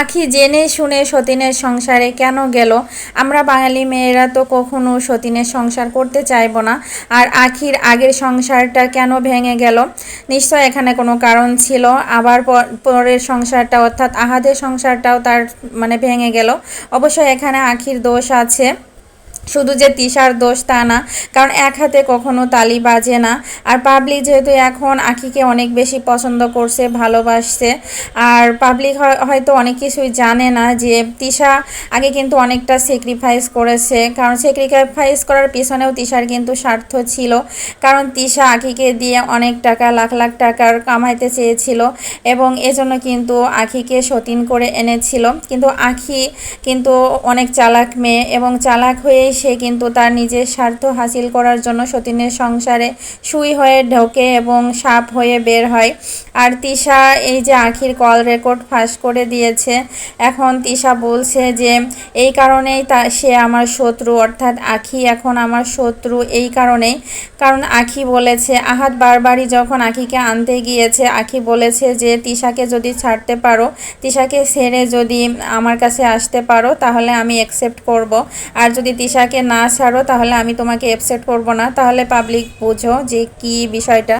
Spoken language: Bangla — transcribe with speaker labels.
Speaker 1: আখি জেনে শুনে সতীনের সংসারে কেন গেল? আমরা বাঙালি মেয়েরা তো কখনো সতীনের সংসার করতে চাইব না। আর আখির আগের সংসারটা কেন ভেঙে গেল? নিশ্চয় এখানে কোনো কারণ ছিল। আবার পরের সংসারটা অর্থাৎ আহাদের সংসারটাও তার মানে ভেঙে গেল। অবশ্যই এখানে আখির দোষ আছে। শুধু যে তিশার দোষ তা না, কারণ এক হাতে কখনো তালি বাজে না। আর পাবলিক যেহেতু এখন আখিকে অনেক বেশি পছন্দ করছে, ভালোবাসছে, আর পাবলিক হয়তো অনেক কিছুই জানে না যে তিশা আগে কিন্তু অনেকটা স্যাক্রিফাইস করেছে। কারণ স্যাক্রিফাইস করার পিছনেও তিশার কিন্তু স্বার্থ ছিল। কারণ তিশা আখিকে দিয়ে অনেক টাকা, লাখ লাখ টাকার কামাইতে চেয়েছিল এবং এজন্য কিন্তু আখিকে সতীন করে এনেছিল। কিন্তু আখি কিন্তু অনেক চালাক মেয়ে এবং চালাক হয়েই সে কিন্তু তার নিজের স্বার্থ হাসিল করার জন্য সতীনের সংসারে সুই হয়ে ঢোকে এবং সাপ হয়ে বের হয়। আর তিশা এই যে আখির কল রেকর্ড ফাঁস করে দিয়েছে, এখন তিশা বলছে যে, এই কারণেই তা, সে আমার শত্রু। অর্থাৎ আখি এখন আমার শত্রু এই কারণেই। কারণ আখি বলেছে, আহাত, বারবারই যখন আখিকে আনতে গিয়েছে, আখি বলেছে যে, তিশাকে যদি ছাড়তে পারো, তিশাকে ছেড়ে যদি আমার কাছে আসতে পারো, তাহলে আমি অ্যাকসেপ্ট করব। আর যদি তিশাকে না ছাড়ো, তাহলে আমি তোমাকে অ্যাপসেট করব না। তাহলে পাবলিক বোঝো যে কি বিষয়টা।